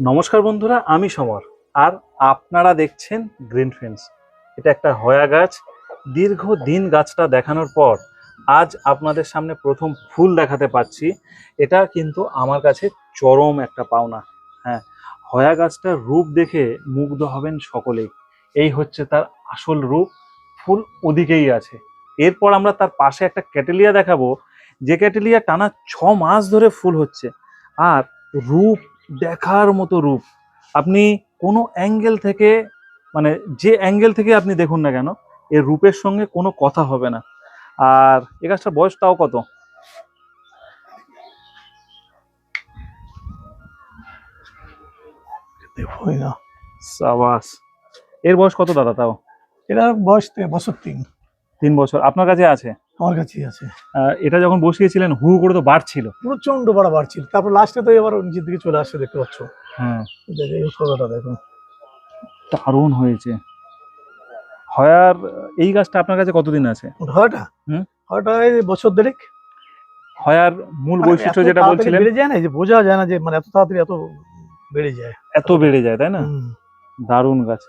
নমস্কার বন্ধুরা, আমি সমর। আর আপনারা দেখছেন গ্রিন ফ্রেন্ডস এটা একটা হয়া গাছ। দীর্ঘ দিন গাছটা দেখানোর পর আজ আপনাদের সামনে প্রথম ফুল দেখাতে পাচ্ছি। এটা কিন্তু আমার কাছে চরম একটা পাওনা। হ্যাঁ হয়া গাছটার রূপ দেখে মুগ্ধ হবেন সকলেই। এই হচ্ছে তার আসল রূপ। ফুল ওদিকেই আছে। এরপর আমরা তার পাশে একটা ক্যাটেলিয়া দেখাবো। যে ক্যাটেলিয়া টানা ছ মাস ধরে ফুল হচ্ছে। আর রূপ দেখার মতো রূপ। আপনি কোনো অ্যাঙ্গেল থেকে মানে যে অ্যাঙ্গেল থেকে আপনি দেখুন না কেন এর রূপের সঙ্গে কোনো কথা হবে না। আর এ গাছটার বয়স তাও কত? সাবাস। এর বয়স কত দাদা তাও? এটা বয়স তো বছর তিন। তিন বছর। আপনার কাছে আছে? আমার কাছেই আছে। এটা যখন বসিয়েছিলেন হু করে তো বাড়ছিল। প্রচণ্ড বড় বাড়ছিল তারপর লাস্টে তো এবার নিজের দিকে চলে আসছে দেখতে পাচ্ছ। হ্যাঁ। এই ফটোটা দেখো দারুণ হয়েছে। হয়ার এই গাছটা আপনার কাছে কতদিন আছে? হয়টা? হুম। হয়টা এই বছর দেড়েক। হয়ার মূল মানে বৈশিষ্ট্য যেটা বলছিলেন বেড়ে যায় না? যে বোঝা যায় না যে মানে এত তাড়াতাড়ি এত বেড়ে যায়। এত বেড়ে যায় তাই না? দারুণ গাছ।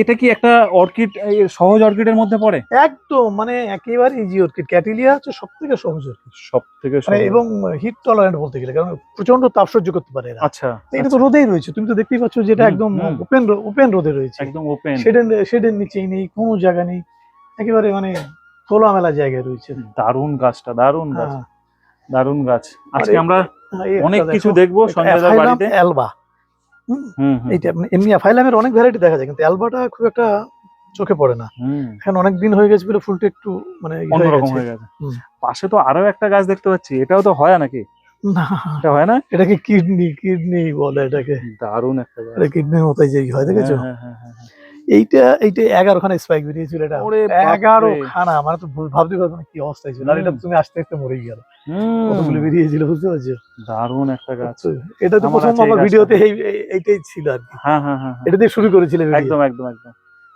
এটা কি একটা অর্কিড সহজ অর্কিডের মধ্যে পড়ে? একদম মানে একেবারে ইজি অর্কিড। ক্যাটিলিয়া হচ্ছে সব থেকে সহজ অর্কিড। সব থেকে মানে এবং হিট টলারেন্ট বলতে গেলে কারণ প্রচণ্ড তাপ সহ্য করতে পারে এরা। আচ্ছা এটা তো রোদেই রয়েছে। তুমি তো দেখতেই পাচ্ছ যেটা একদম। ওপেন ওপেন রোদে রয়েছে। একদম ওপেন শেডের শেডের নিচেই নেই কোনো জায়গা নেই। একেবারে মানে খোলামেলা জায়গায় রয়েছে। দারুণ গাছটা দারুণ গাছ। হ্যাঁ। দারুণ গাছ। আজকে আমরা অনেক কিছু দেখব সঞ্জয় বাড়িতে। অ্যালবা। এইটা মানে এমনি ফাইলামের অনেক ভ্যারাইটি দেখা যায় কিন্তু অ্যালবাটা খুব একটা চোখে পড়ে না। এখন অনেক দিন হয়ে গেছে বলে ফুলটা একটু মানে অন্যরকম হয়ে গেছে। পাশে তো আরও একটা গাছ দেখতে পাচ্ছি এটাও তো হয় নাকি? না। এটা হয় না? এটাকে কিডনি কিডনি বলে এটাকে। দারুণ একটা এটা কিডনির মতোই যে হয় দেখেছ? হ্যাঁ, হ্যাঁ, হ্যাঁ, হ্যাঁ। এইটা এইটা এগারো খানা স্পাইক বেরিয়েছিল এটা। এগারো খানা মানে তো ভাবতে পারব না কি অবস্থায় ছিল। আর এটা তুমি আসতে আসতে মরেই গেল। কতগুলো বেরিয়েছিল বুঝতে পারছ? দারুণ একটা গাছ। এটা তো আমার প্রথম আমার ভিডিওতে এই এই- এইটাই ছিল আর কি। হ্যাঁ হ্যাঁ হ্যাঁ হ্যাঁ। এটা দিয়ে শুরু করেছিল একদম একদম একদম।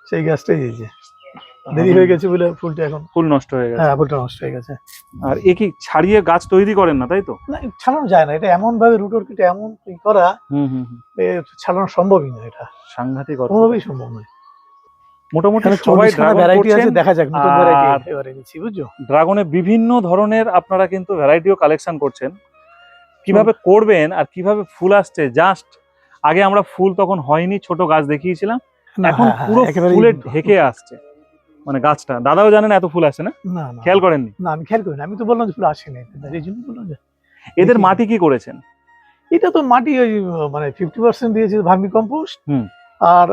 সেই গাছটাই এই যে। দেরি হয়ে গেছে বলে ফুলটা এখন ফুল নষ্ট হয়ে গেছে। হ্যাঁ ফুলটা নষ্ট হয়ে গেছে। আর এ কি ছাড়িয়ে গাছ তৈরি করেন না তাই তো? না ছাড়ানো যায় না। এটা এমন ভাবে রুট অর্কিড এমন করা হুম হুম। ছাড়ানো সম্ভবই না এটা। সাংঘাতিক। কোনোভাবেই সম্ভব নয়। মোটামুটি সবাই ভ্যারাইটি আছে দেখা যাক নতুন ভ্যারাইটি এবারে নিচ্ছি বুঝছ? ড্রাগনে বিভিন্ন ধরনের আপনারা কিন্তু ভ্যারাইটিও কালেকশন করছেন। কীভাবে করবেন আর কীভাবে ফুল আসছে জাস্ট আগে আমরা ফুল তখন হয়নি ছোট গাছ দেখিয়েছিলাম এখন হ্যাঁ, হ্যাঁ, পুরো ফুলে ঢেকে আসছে। মানে গাছটা। দাদাও জানেন এত ফুল আসে না? খেয়াল করেননি? না আমি খেয়াল করি না আমি তো বললাম যে ফুল আসেনি এই জন্য বললাম যে এদের মাটি কি করেছেন? এটা তো মাটি ওই মানে ফিফটি পার্সেন্ট দিয়েছে ভার্মি কম্পোস্ট আর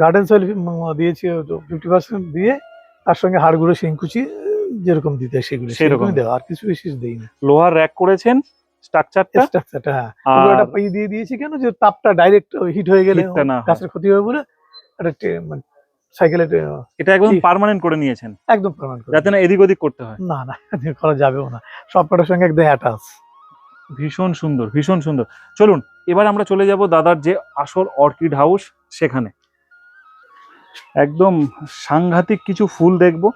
গার্ডেন সয়েল দিয়েছি ফিফটি পার্সেন্ট দিয়ে তার সঙ্গে হাড় গুঁড়ো শিংকুচি যেরকম দিতে সেগুলো সেরকম। দেওয়া আর কিছু বিশেষ দেই না লোহার র্যাক করেছেন স্ট্রাকচারটা স্ট্রাকচারটা হ্যাঁ। একটা পাই দিয়ে দিয়েছি কেন? যে তাপটা ডাইরেক্ট হিট হয়ে গেলে। গাছের ক্ষতি হবে বলে একটা মানে সাইকেলে এটা একদম পার্মানেন্ট করে নিয়েছেন? একদম প্রমাণ করে যাতে না এদিক ওদিক করতে হয়। না না করা যাবেও না। সব কটার সঙ্গে একদম অ্যাটাচ ভীষণ সুন্দর ভীষণ সুন্দর। চলুন এবার আমরা চলে যাব দাদার যে আসল অর্কিড হাউস সেখানে। একদম সাংঘাতিক কিছু ফুল দেখব।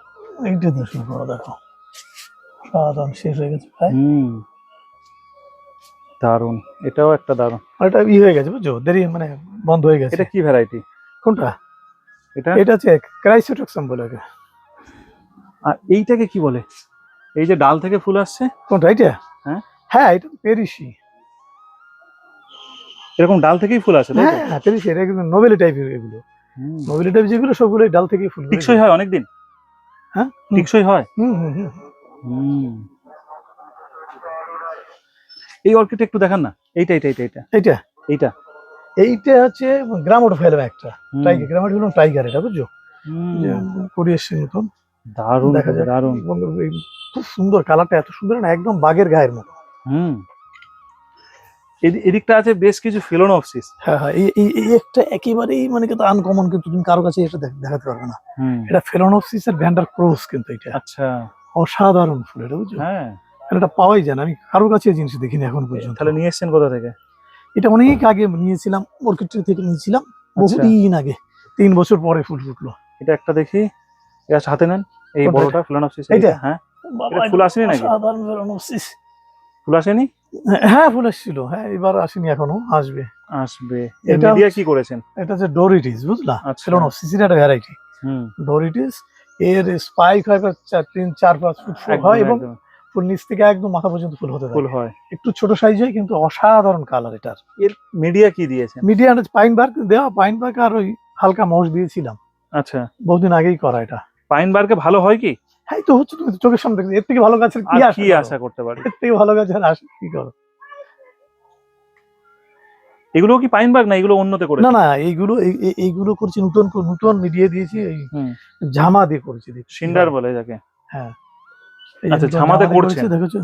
এইটা শুরু দেখো। সাধারণ শেষ হয়ে গেছে প্রায়। হুম। দারুণ এটাও একটা দারুণ এটা ই হয়ে গেছে বুঝছ? দেরি মানে বন্ধ হয়ে গেছে। এটা কি ভ্যারাইটি কোনটা? এটা? এটা হচ্ছে ক্রাইসোটক্সাম বলে ওকে। আর এইটাকে কি বলে? এই যে ডাল থেকে ফুল আসছে? কোনটা এটা হ্যাঁ। হ্যাঁ এটা পেরিসি। এরকম ডাল থেকেই ফুল আসে? হ্যাঁ পেরিসি এটা কিন্তু নোবেলি টাইপের এগুলো। নোবেলি টাইপ যেগুলো সবগুলো ডাল থেকেই ফুল টিকসই হয় অনেকদিন? হ্যাঁ। টিকসই হয়? হুম হুম হুম। এই অর্কিডটা একটু দেখান না। এইটা এইটা এইটা এইটা। এইটা? এইটা। এইটা হচ্ছে গ্রামোটো ফেলবে একটা। টাইগার গ্রামোটো হলো টাইগার এটা বুঝছ? এসছে মতন। দারুণ দেখা যাক। দারুণ। খুব সুন্দর কালারটা এত সুন্দর না একদম বাঘের গায়ের মতো। হুম। এদিকটা আছে বেশ কিছু ফিলোনপসিস হ্যাঁ হ্যাঁ এই একটা একেবারেই মানে কিন্তু আনকমন কিন্তু তুমি কারও কাছে এটা দেখাতে পারবে না। এটা ফেলোনপসিস এর ভ্যান্ডার ক্রোস কিন্তু এটা। আচ্ছা। অসাধারণ ফুল এটা বুঝছ? হ্যাঁ। এটা পাওয়াই যায় না আমি কারোর কাছে এই জিনিস দেখিনি এখন পর্যন্ত। তাহলে নিয়ে এসছেন কোথা থেকে? এটা অনেক আগে নিয়েছিলাম মার্কেট থেকে নিয়েছিলাম আচ্ছা। বহুদিন আগে তিন বছর পরে ফুল ফুটলো। এটা একটা দেখি এটা হাতে নেন এই বড়টা ফিলোনপসিস এইটা? হ্যাঁ। এটা ফুল আসেনি নাকি? ফুল আসেনি? হ্যাঁ ফুল এসেছিল। হ্যাঁ এবার আসেনি এখনও আসবে। আসবে। এটা মিডিয়া কি করেছেন? এটা হচ্ছে ডোরিটিস বুঝলা? আচ্ছা। ফেলোনোপসিসের একটা ভ্যারাইটি ডোরিটিস এর স্পাইক হয় চার তিন চার পাঁচ ফুট হয় এবং ফুল নিচ থেকে একদম মাথা পর্যন্ত ফুল হতে ফুল হয়। একটু ছোট সাইজ হয় কিন্তু অসাধারণ কালার এটার। এর মিডিয়া কি দিয়েছেন? মিডিয়া পাইন বার্ক দেওয়া পাইন বার্ক আর ওই হালকা মশ দিয়েছিলাম। আচ্ছা। বহুদিন আগেই করা এটা। পাইন বার্কে ভালো হয় কি? হ্যাঁ তো হচ্ছে তুমি চোখের সামনে দেখছ। এর থেকে ভালো গাছের কি কি? আশা করতে পারি? এর থেকে ভালো গাছের আশা কি করো? এগুলো কি পাইন বার্ক না এগুলো অন্যতে করে না না এইগুলো এই- এই- এইগুলো করছি নতুন নতুন মিডিয়ে দিয়েছি এই। জামা দিয়ে করেছি সিন্ডার বলে যাকে। হ্যাঁ। আচ্ছা, করছেন? করেছি, দেখেছ?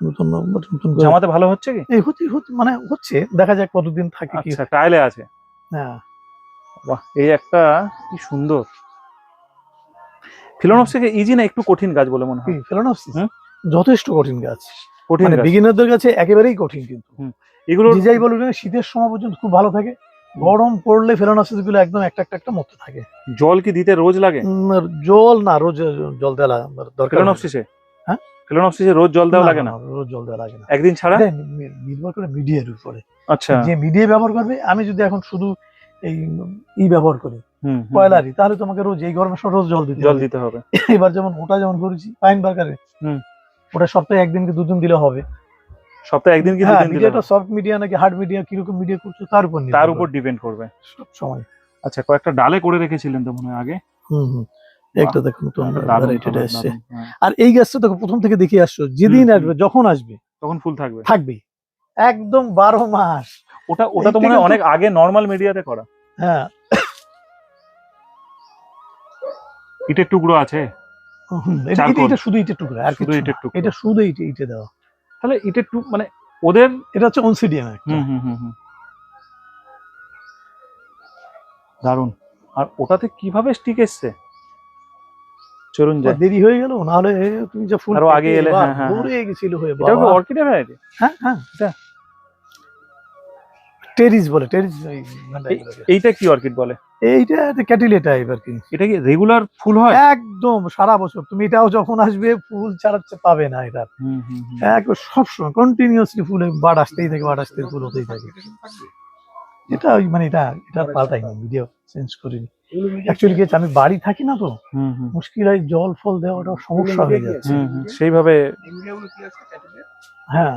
নতুন নতুন জামাতে ভালো হচ্ছে কি? এই হচ্ছে হচ্ছে মানে হচ্ছে দেখা যাক কতদিন থাকে কি আচ্ছা টাইলে আছে। হ্যাঁ। বাহ এই একটা কি সুন্দর। ফিলোনপস থেকে ইজি না একটু কঠিন গাছ বলে মনে হয়। ফেলোনপসিস যথেষ্ট কঠিন গাছ। কঠিন মানে বিগিনারদের কাছে একেবারেই কঠিন কিন্তু। এগুলো যাই বলুন শীতের সময় পর্যন্ত খুব ভালো থাকে। গরম পড়লে ফেলোনপসিসগুলো একদম একটা একটা একটা মরতে থাকে। জল কি দিতে রোজ লাগে? জল না রোজ জল দেওয়া দরকার হয় হ্যাঁ? ফিলোনপসিসে রোজ জল দেওয়া লাগে না, রোজ জল দেওয়া লাগে না। একদিন ছাড়া? নির্ভর করে মিডিয়ার উপরে। আচ্ছা। যে মিডিয়া ব্যবহার করবে আমি যদি এখন শুধু এই ই ব্যবহার করি কয়লারি তাহলে তোমাকে রোজ এই গরমের সময় রোজ জল দিতে জল দিতে হবে। এবার যেমন ওটা যেমন করেছি পাইন বার্গারে ওটা সপ্তাহে একদিন কি দুদিন দিলে হবে? সপ্তাহে একদিন কি হ্যাঁ দুদিন দিলে হবে? সফট মিডিয়া নাকি হার্ড মিডিয়া কীরকম মিডিয়া করছ তার উপর তার উপর ডিপেন্ড করবে। সব সময়। আচ্ছা কয়েকটা ডালে করে রেখেছিলেন তো মনে হয় আগে? হুম হুম। একটা দেখো নতুন দারুণ ভ্যারাইটিটা দারুণ, হ্যাঁ। আর এই গাছটা দেখো প্রথম থেকে দেখে আসছো যেদিন। আসবে যখন আসবে। তখন ফুল থাকবে। থাকবে একদম বারো মাস। ওটা ওটা তো মনে হয় অনেক আগে নর্মাল মিডিয়াতে করা। হ্যাঁ। ইটের টুকরো আছে? এটা- শুধু ইটের টুকরা আর শুধু ইটের টুকরো। এটা শুধু ইটে ইটে দেওয়া। তাহলে ইটের টুক মানে ওদের এটা হচ্ছে অনসিডিয়াম একটা। হুম হুম হুম হুম। দারুণ আর ওটাতে কীভাবে স্টিক এসছে? চলুন যাই। দেরি হয়ে গেল নাহলে তুমি যা ফুল আরও আগে এলে, হ্যাঁ, হ্যাঁ, ভরে গেছিল হয়ে বাবা। ভ্যারাইটি হ্যাঁ হ্যাঁ এটা? টেরিস বলে টেরিস এইটা কি অর্কিড বলে? এইটা ক্যাটিলিয়া টাইপ আর কি। এটা কি রেগুলার ফুল হয়? একদম সারা বছর। তুমি এটাও যখন আসবে ফুল ছাড়া পাবে না এটা। একবার সবসময় কন্টিনিউয়াসলি ফুল বাড় আসতেই থাকে বাড় আসতে ফুল হতেই থাকে। এটা ওই মানে এটা এটা পাল্টাই না ভিডিও চেঞ্জ করিনি। অ্যাকচুয়ালি কি আমি বাড়ি থাকি না তো হুম হুম। মুশকিল হয় জল ফল দেওয়াটা সমস্যা হয়ে যাচ্ছে। সেইভাবে হ্যাঁ।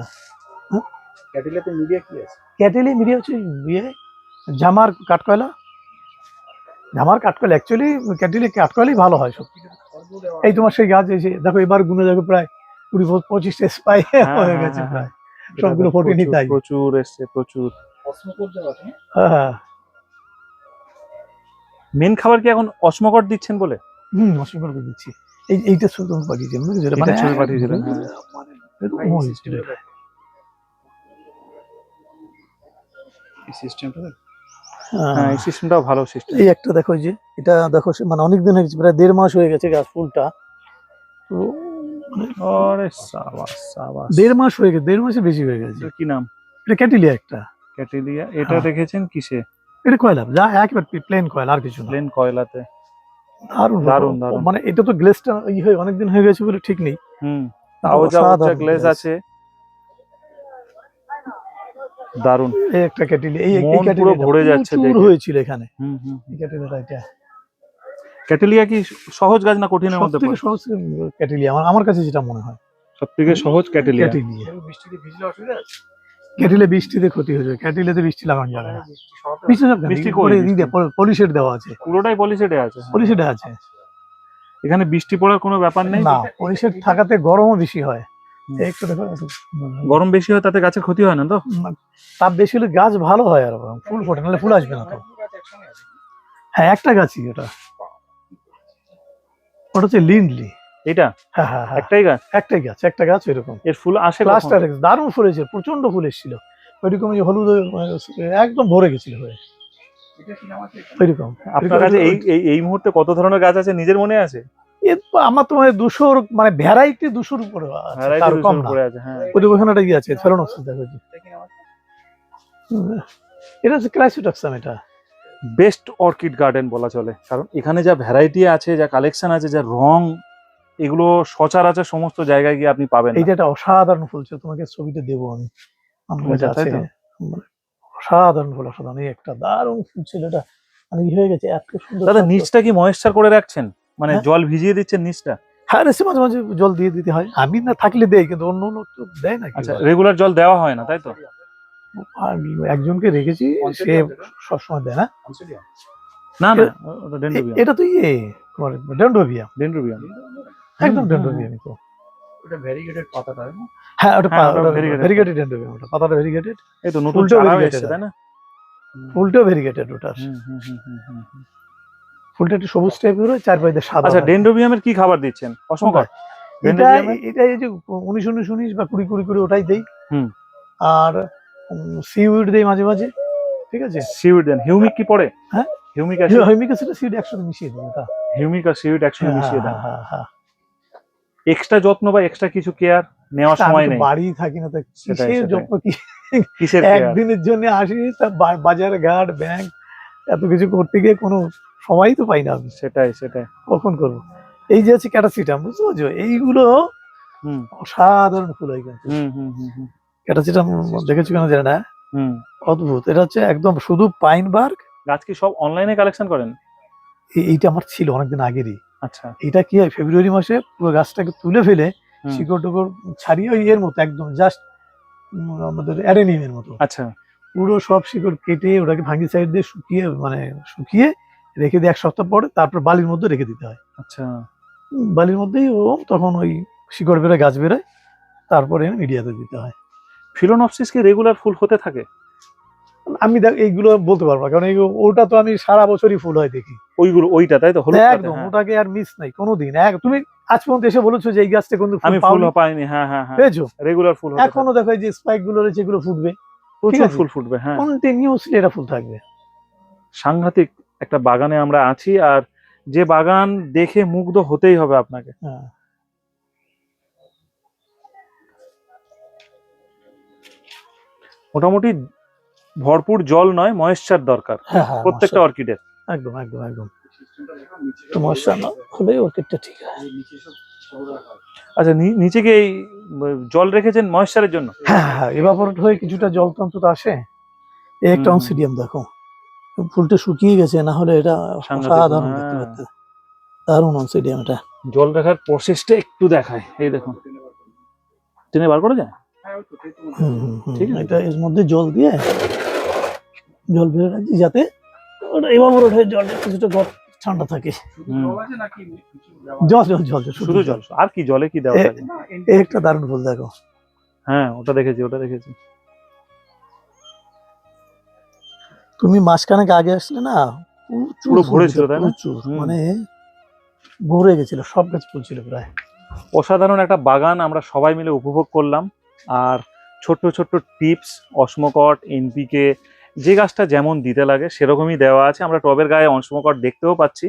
ক্যাটেলিয়াতে মিডিয়া কি আছে? ক্যাটেলি মিডিয়া হচ্ছে ইয়ে জামার কাঠকয়লা জামার কাঠকয়লা অ্যাকচুয়ালি ক্যাটেলি কাঠকয়লাই ভালো হয় সত্যি এই তোমার সেই গাছ এসে দেখো এবার গুনে দেখো প্রায় কুড়ি পঁচিশ- পঁচিশটা স্পাই হ্যাঁ, হয়ে হ্যাঁ, গেছে হ্যাঁ, প্রায় সবগুলো ফোটেনি তাই। প্রচুর এসছে প্রচুর? হ্যাঁ হ্যাঁ মেন খাবার কি এখন অসমকট দিচ্ছেন বলে হুম অসুবিধা করে দিচ্ছি এই এইটা মানে ছবি পাঠিয়েছিলেন, এই সিস্টেমটা দেখো। এই সিস্টেমটা দেখো। হ্যাঁ হ্যাঁ। এই সিস্টেমটাও ভালো সিস্টেম এই একটা দেখো যে এটা দেখো মানে অনেক দিন প্রায় দেড় মাস হয়ে গেছে গাছ ফুলটা তো আরে সাবাস সাবাস দেড় মাস হয়ে গেছে দেড় মাসে বেশি হয়ে গেছে এটা কি নাম এটা ক্যাটিলিয়া একটা ক্যাটেলিয়া এটা হ্যাঁ। দেখেছেন কিসে এটা কয়লা যা একবার প্লেন কয়লা আর কিছু প্লেন কয়লাতে দারুণ দারুণ, হতো। দারুণ। মানে এটা তো গ্লেসটা ই হয়ে অনেকদিন হয়ে গেছে বলে ঠিক নেই হুম তাও যা উচ্চা আছে দারুণ এই একটা ক্যাটিলিয়া এই পুরো ভরে যাচ্ছে দেখে। হয়েছিল এখানে। হুম হুম এই ক্যাটিলিয়াটা এটা। ক্যাটেলিয়া কি সহজ গাছ না কঠিনের মধ্যে সহজ ক্যাটিলিয়া আমার আমার কাছে যেটা মনে হয়। সব থেকে সহজ ক্যাটেলিয়া। ক্যাটিলিয়া। বৃষ্টিতে ভিজলে অসুবিধা আছে? ক্যাটিলিয়া বৃষ্টিতে ক্ষতি হয়ে যায়। বৃষ্টি লাগানো যাবে না। বৃষ্টি সব বৃষ্টি করে? পলিশেড দেওয়া আছে। পুরোটাই পলিসেডে আছে। পলিশেডে আছে। এখানে বৃষ্টি পড়ার কোনো ব্যাপার নেই? না পলিশেড থাকাতে গরমও বেশি হয়। একটু দেখো গরম বেশি হয় তাতে গাছের ক্ষতি হয় না তো? তাপ বেশি হলে গাছ ভালো হয় আর ফুল ফোটে নাহলে ফুল আসবে না তো। হ্যাঁ একটা গাছই ওটা ওটা হচ্ছে লিন্ডলি। এটা? হ্যাঁ হ্যাঁ হ্যাঁ। একটাই গাছ? একটাই গাছ একটা গাছ এরকম। এর ফুল আসে? ক্লাস্টার দারুণ ফুল এসেছে প্রচণ্ড ফুল এসেছিল। ওইরকম যে হলুদ একদম ভরে গেছিল হয়ে। ওইরকম আপনার কাছে এই এই মুহূর্তে কত ধরনের গাছ আছে নিজের মনে আছে? আমার তো মানে দুশোর মানে ভ্যারাইটি দুশোর উপরে আছে, তার কম না। আছে হ্যাঁ। ফেরোনক্সিস দেখো এটা কি হচ্ছে ক্রাইসোটাক্সাম এটা। বেস্ট অর্কিড গার্ডেন বলা চলে। কারণ এখানে যা ভ্যারাইটি আছে যা কালেকশন আছে যা রং এগুলো সচরাচর সমস্ত জায়গায় গিয়ে আপনি পাবেন না। এইটা একটা অসাধারণ ফুল ছিল তোমাকে ছবিটা দেবো আমি। তো? মানে অসাধারণ ফুল অসাধারণ। একটা দারুণ ফুল ছিল এটা। মানে ই হয়ে গেছে এত সুন্দর দাদা নিচটা কি ময়েশ্চার করে রাখছেন? মানে হ্যাঁ। জল ভিজিয়ে দিচ্ছেন নিচটা? হ্যাঁ রেসে মাঝে মাঝে জল দিয়ে দিতে হয়। আমি না থাকলে দেই কিন্তু অন্য লোক তো দেয় না আচ্ছা রেগুলার জল দেওয়া হয় না তাই তো? একজনকে রেখেছি সে সবসময় দেয় না? না ওটা ডেন্ড্রোবিয়াম। এটা তো ইয়ে তোমার ডেন্ড্রোবিয়া ডেন্ড্রোবিয়াম। একদম ডেন্ড্রোবিয়াম তো। ওটা ভ্যারিগেটেড পাতাটা না? হ্যাঁ ওটা হ্যাঁ, ওটা variegated ভেরিগেটেড ডেন্ড্রোবিয়াম ওটা পাতাটা ভেরিগেটেড এই তো নতুন চারা তাই না? ফুলটাও ভেরিগেটেড ওটার হুম, হুম, হুম, হুম, হুম, হুম। ফুলটা একটু সবুজ টাইপের হয় চার পাইতে সাদা আচ্ছা হয়। ডেন্ড্রোবিয়ামের কি খাবার দিচ্ছেন? অসমকর এটা এটা এই যে উনিশ উনিশ উনিশ বা কুড়ি কুড়ি কুড়ি ওটাই দেই। আর সিউইড দেই মাঝে মাঝে ঠিক আছে? সিউইড দেন। হিউমিক কি পড়ে? হ্যাঁ? Humic acid humic acid seaweed একসাথে মিশিয়ে দিই ওটা হিউমিক আর সিউইড একসঙ্গে মিশিয়ে দেন। হ্যাঁ, হ্যাঁ, হ্যাঁ, এক্সট্রা যত্ন বা এক্সট্রা কিছু কেয়ার নেওয়ার সময় নেই। বাড়ি থাকি না তো কিসের যত্ন কি কিসের কেয়ার একদিনের জন্য আসি তা বাজার ঘাট ব্যাংক এত কিছু করতে গিয়ে কোনো সময়ই তো পাই না আমি। সেটাই সেটাই। কখন করব? এই যে আছে ক্যাটাসিটাম বুঝতে পারছ? এইগুলো অসাধারণ ফুল হয় কিন্তু। ক্যাটাসিটাম দেখেছ কেন জানি না। অদ্ভুত। এটা হচ্ছে একদম শুধু পাইন বার্গ? গাছ কি সব অনলাইনে কালেকশন করেন? এইটা আমার ছিল অনেকদিন আগেরই। আচ্ছা। এটা কি হয় ফেব্রুয়ারি মাসে পুরো গাছটাকে তুলে ফেলে শিকড় টিকড় ছাড়িয়ে ওই এর মতো একদম জাস্ট আমাদের অ্যারেনিয়ামের মতো। আচ্ছা। পুরো সব শিকড় কেটে ওটাকে ভাঙ্গি সাইড দিয়ে শুকিয়ে মানে শুকিয়ে রেখে দিয়ে এক সপ্তাহ পরে তারপর বালির মধ্যে রেখে দিতে হয়। আচ্ছা। বালির মধ্যেই ও তখন ওই শিকড় বেরোয় গাছ বেরোয় তারপরে মিডিয়াতে দিতে হয়। ফিলোনপসিস কি রেগুলার ফুল হতে থাকে? আমি দেখ এইগুলো বলতে পারব না কারণ এই ওটা তো আমি সারা বছরই ফুল হয় দেখি। ওইগুলো ওইটা তাই তো? হলুদ একদম ওটাকে আর মিস নাই কোনোদিন। এক তুমি আজ পর্যন্ত এসে বলেছ যে এই গাছটা কিন্তু আমি ফুল পাইনি হ্যাঁ হ্যাঁ হ্যাঁ। পেয়েছ? রেগুলার ফুল এখনও দেখো এই যে স্পাইকগুলো রয়েছে এগুলো ফুটবে। প্রচুর ফুল ফুটবে হ্যাঁ। কন্টিনিউসলি এটা ফুল থাকবে। সাংঘাতিক একটা বাগানে আমরা আছি আর যে বাগান দেখে মুগ্ধ হতেই হবে আপনাকে। হ্যাঁ। মোটামুটি ভরপুর জল নয় ময়েশ্চার দরকার হ্যাঁ হ্যাঁ প্রত্যেকটা অর্কিডের। একদম একদম একদম। তো মশা না হলে ওকেটটা ঠিক। আচ্ছা নিচে কি এই জল রেখেছেন ময়েশ্চারের জন্য? হ্যাঁ হ্যাঁ এভাপোরেট হয়ে কিছুটা জল তো আসে। এই একটা হুম। অনসিডিয়াম দেখো। ফুলটা শুকিয়ে গেছে না হলে এটা সাংঘাতিক, অসাধারণ দেখতে হ্যাঁ। পাচ্ছে দারুণ অনসিডিয়াম এটা জল রাখার প্রসেসটা একটু দেখায় এই দেখুন। টেনে বার করে যায়? হ্যাঁ, হয়। ঠিক। এটা এর মধ্যে জল দিয়ে জল বেড়ে রাখছি যাতে ওটা এভাপোরেট হয়ে জলটা কিছুটা গরম ঠান্ডা থাকে। জল জল জল শুধু জল। আর কি জলে কি দেওয়া একটা দারুণ ফুল দেখো। হ্যাঁ ওটা দেখেছি ওটা দেখেছি। তুমি মাসখানেক আগে আসলে না পুরো ভরে ছিল, তাই না? মানে ভরে গেছিল সব গাছ ফুল ছিল প্রায়। অসাধারণ একটা বাগান আমরা সবাই মিলে উপভোগ করলাম। আর ছোট্ট ছোট্ট টিপস অসমকট এনপিকে যে গাছটা যেমন দিতে লাগে সেরকমই দেওয়া আছে। আমরা টবের গায়ে অসমকট দেখতেও পাচ্ছি।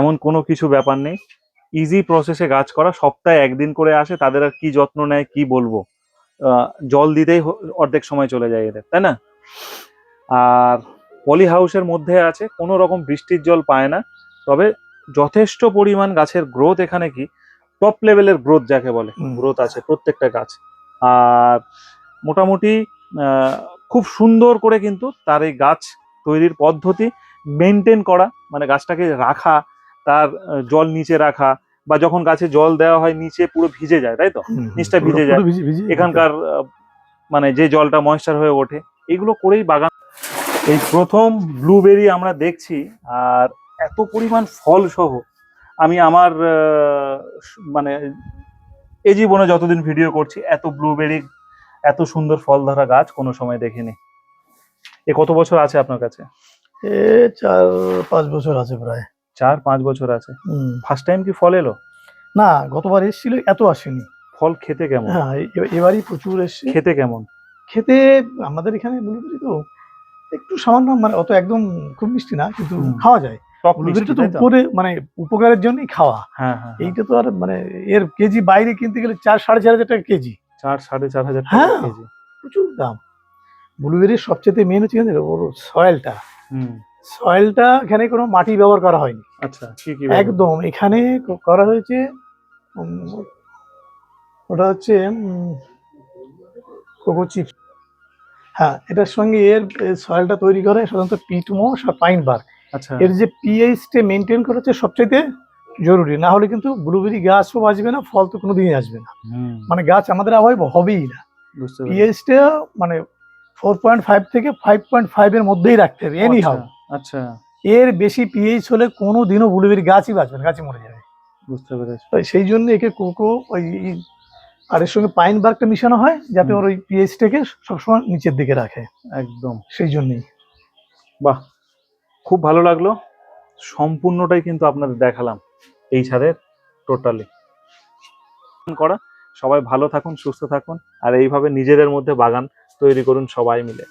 এমন কোনো কিছু ব্যাপার নেই। ইজি প্রসেসে গাছ করা সপ্তাহে একদিন করে আসে তাদের আর কি যত্ন নেয় কি বলব? জল দিতেই অর্ধেক সময় চলে যায় এদের তাই না? আর পলি হাউসের মধ্যে আছে কোনো রকম বৃষ্টির জল পায় না। তবে যথেষ্ট পরিমাণ গাছের গ্রোথ এখানে কি? টপ লেভেলের গ্রোথ যাকে বলে গ্রোথ আছে প্রত্যেকটা গাছ। আর মোটামুটি খুব সুন্দর করে কিন্তু তার এই গাছ তৈরির পদ্ধতি মেনটেন করা মানে গাছটাকে রাখা তার জল নিচে রাখা বা যখন গাছে জল দেওয়া হয় নিচে পুরো ভিজে যায় তাই তো? নিচটা ভিজে যায়। এখানকার মানে যে জলটা ময়েশ্চার হয়ে ওঠে এগুলো করেই বাগান এই প্রথম ব্লুবেরি আমরা দেখছি আর এত পরিমাণ ফল সহ আমি আমার মানে এই জীবনে যতদিন ভিডিও করছি এত ব্লুবেরি এত সুন্দর ফল ধরা গাছ কোনো সময় দেখিনি। এ কত বছর আছে আপনার কাছে? এ চার পাঁচ বছর আছে প্রায়। চার পাঁচ বছর আছে। ফার্স্ট টাইম কি ফল এলো? না গতবার এসেছিল এত আসেনি। ফল খেতে কেমন? হ্যাঁ এবারই প্রচুর এসছে। খেতে কেমন? খেতে আমাদের এখানে ব্লুবেরি তো একটু সামান্য মানে অত একদম খুব মিষ্টি না কিন্তু খাওয়া যায়। ব্লুবেরিটা তো? উপরে মানে উপকারের জন্যই খাওয়া। হ্যাঁ হ্যাঁ হ্যাঁ। এইটা তো আর মানে এর কেজি বাইরে কিনতে গেলে চার সাড়ে চার হাজার টাকা কেজি। চার সাড়ে চার হাজার টাকা। কেজি। প্রচুর দাম। ব্লুবেরির সবচেয়ে মেন হচ্ছে ওর সয়েলটা হুম। সয়েলটা এখানে কোনো মাটি ব্যবহার করা হয়নি। আচ্ছা একদম এখানে করা হয়েছে ওটা হচ্ছে কোকো চিপস। হ্যাঁ এটার সঙ্গে এর সয়েলটা তৈরি করে সাধারণত পিটমো পাইন বার। আচ্ছা। এর যে পিএইচটা মেনটেন করা হচ্ছে সবচাইতে জরুরি না হলে কিন্তু ব্লুবেরি গাছও বাঁচবে না ফল তো কোনোদিনই আসবে না। মানে গাছ আমাদের অ্যাভয়েড হবেই না। পিএইচটা মানে ফোর পয়েন্ট ফাইভ থেকে ফাইভ পয়েন্ট ফাইভ এর মধ্যেই রাখতে হবে এনি হাউ আচ্ছা, আচ্ছা। এর বেশি পিএইচ হলে কোনো দিনও ব্লুবেরি গাছই বাঁচবে না গাছই মরে যাবে। বুঝতে পেরেছি। সেই জন্য একে কোকো ওই আর এর সঙ্গে পাইন বার্গটা মিশানো হয় যাতে ওর ওই পিএইচটাকে সবসময় নিচের দিকে রাখে। একদম। সেই জন্যই। বাহ খুব ভালো লাগল। সম্পূর্ণটাই কিন্তু আপনাদের দেখালাম এই ছাদের টোটালি করা। সবাই ভালো থাকুন সুস্থ থাকুন আর এইভাবে নিজেদের মধ্যে বাগান তৈরি করুন সবাই মিলে।